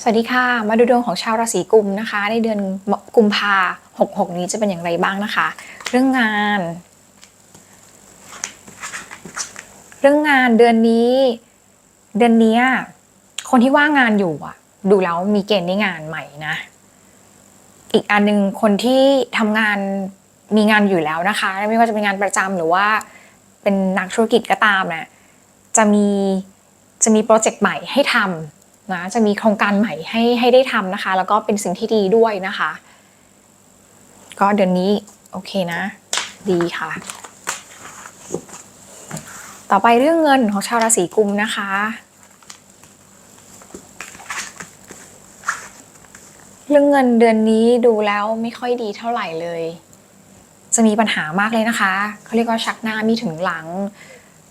สวัสดีค่ะ มาดูดวงของชาวราศีกุมนะคะ ในเดือนกุมภาหกหกนี้จะเป็นอย่างไรบ้างนะคะ เรื่องงาน เรื่องงานเดือนนี้ เดือนนี้คนที่ว่างงานอยู่อะดูแล้วมีเกณฑ์ได้งานใหม่นะ อีกอันหนึ่งคนที่ทำงานมีงานอยู่แล้วนะคะ ไม่ว่าจะเป็นงานประจำหรือว่าเป็นนักธุรกิจก็ตามเนี่ยจะมีจะมีโปรเจกต์ใหม่ให้ทำ นะจะมีโครงการใหม่ให้ให้ได้ทำนะคะ แล้วก็เป็นสิ่งที่ดีด้วยนะคะ ก็เดือนนี้โอเคนะ ดีค่ะ ต่อไปเรื่องเงินของชาวราศีกุมนะคะเรื่องเงินเดือนนี้ดูแล้วไม่ค่อยดีเท่าไหร่เลย จะมีปัญหามากเลยนะคะ เขาเรียกว่าชักหน้ามีถึงหลัง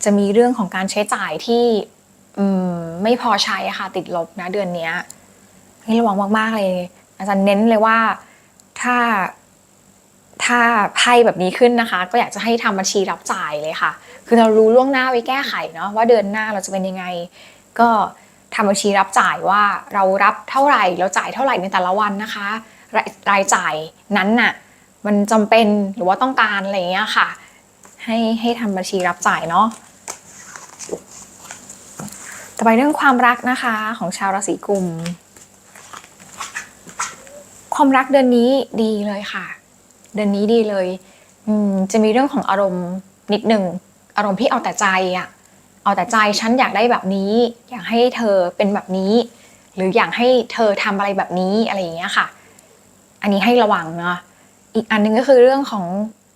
จะมีเรื่องของการใช้จ่ายที่ อืมไม่พอใช้ค่ะติดลบนะเดือนเนี้ยให้ระวังมาก ๆ เลย อาจารย์เน้นเลยว่าถ้าถ้าไพ่แบบนี้ขึ้นนะคะ ก็อยากจะให้ทำบัญชีรับจ่ายเลยค่ะ คือเรารู้ล่วงหน้าไว้แก้ไขเนาะว่าเดือนหน้าเราจะเป็นยังไง ก็ทำบัญชีรับจ่ายว่าเรารับเท่าไหร่เราจ่ายเท่าไหร่ในแต่ละวันนะคะรายรายจ่ายนั้นน่ะมันจำเป็นหรือว่าต้องการอะไรเงี้ยค่ะ ให้ให้ทำบัญชีรับจ่ายเนาะ อไปเรื่องความรักนะคะของชาวราศีกุม ความรักเดือนนี้ดีเลยค่ะ เดือนนี้ดีเลยอืมจะมีเรื่องของอารมณ์นิดหนึ่งอารมณ์ที่เอาแต่ใจอะเอาแต่ใจฉันอยากได้แบบนี้ อยากให้เธอเป็นแบบนี้ หรืออยากให้เธอทำอะไรแบบนี้อะไรอย่างเงี้ยค่ะ อันนี้ให้ระวังเนาะอีกอันหนึงก็คือเรื่องของ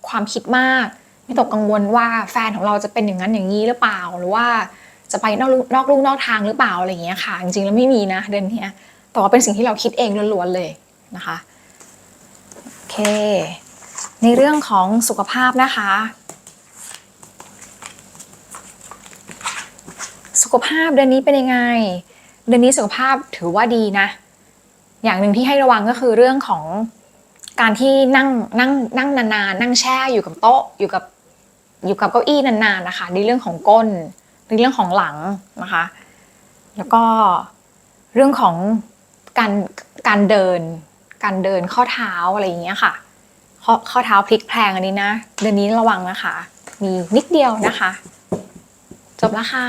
ความคิดมากไม่ตกกังวลว่าแฟนของเราจะเป็นอย่างนั้นอย่างนี้หรือเปล่าหรือว่า จะไปนอกลูนอกลู่นอกทางหรือเปล่าอะไรอย่างเงี้ยค่ะ จริงๆแล้วไม่มีนะเดือนนี้แต่ว่าเป็นสิ่งที่เราคิดเองล้วนๆเลยนะคะโอเค ในเรื่องของสุขภาพนะคะ สุขภาพเดือนนี้เป็นยังไง เดือนนี้สุขภาพถือว่าดีนะ อย่างหนึ่งที่ให้ระวังก็คือเรื่องของการที่นั่งนั่งนั่งนานๆนั่งแช่อยู่กับโต๊ะอยู่กับอยู่กับเก้าอี้นานๆนะคะในเรื่องของก้น ในเรื่องของหลังนะคะ แล้วก็เรื่องของการการเดิน การเดินข้อเท้าอะไรอย่างเงี้ยค่ะ ข้อข้อเท้าพลิกแพลงอันนี้นะเดือนนี้ระวังนะคะ มีนิดเดียวนะคะ จบแล้วค่ะ